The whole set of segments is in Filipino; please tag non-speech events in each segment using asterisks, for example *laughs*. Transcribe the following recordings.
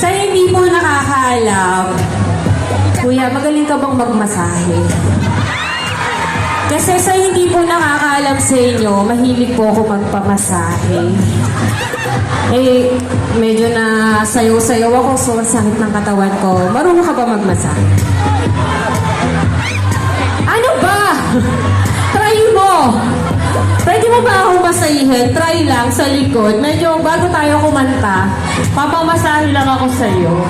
Sa hindi po nakakaalam, Kuya, magaling ka bang magmasahe? Kasi sa hindi po nakakaalam sa inyo, mahilig po ako magpamasahe. Eh, medyo na sayaw-sayaw ako, so ang sakit ng katawan ko. Marunong ka ba magmasahe? Ano ba? *laughs* Try mo! Pwede mo ba akong masahihin? Try lang sa likod. Medyo bago tayo kumanta, papamasahe lang ako sa'yo.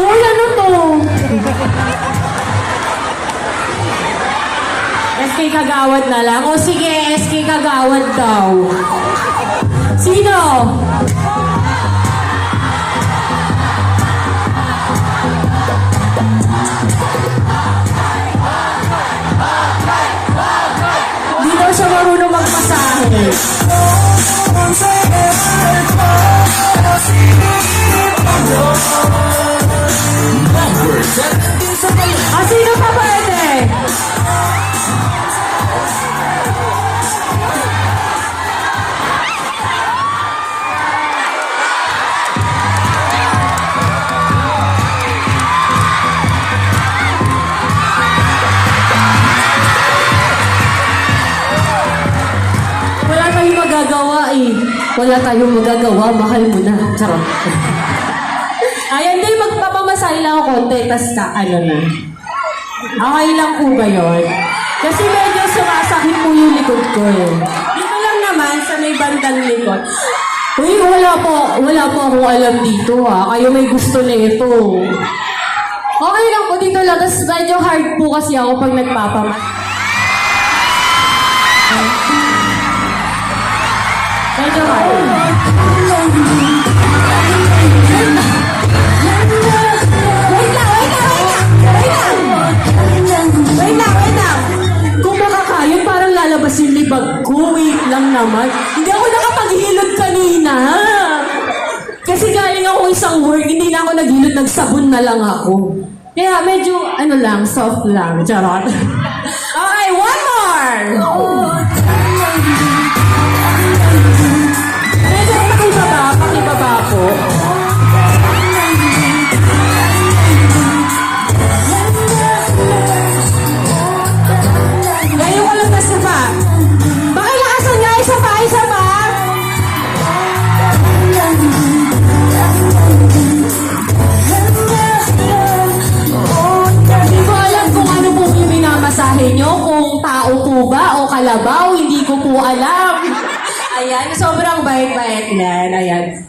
Uy, ano to? SK Kagawad na lang. O sige, SK Kagawad daw. Sino? Wala tayong magagawa, mahal mo na. Charot. Ayan din, magpapamasahe lang ako konti, tas ka, ano na. Okay lang po ba yun? Kasi medyo sumasakit po yung likod ko eh. Dito lang naman, sa may bandang likod. Uy, wala po, wala po akong alam dito ha. Kayo may gusto na ito. Okay lang po dito lang. Tapos medyo hard po kasi ako pag nagpapamas. Makakaya, parang lalabas yung libag ko. Wait lang naman. Hindi ako nakapaghilod kanina. Kasi galing ako isang work, hindi na ako naghilod, nagsabon na lang ako. Kaya medyo, ano lang, soft lang. Charot. Okay, po ba o kalabaw, hindi ko po alam. Ayan, sobrang bait-bait niyan. Ayan.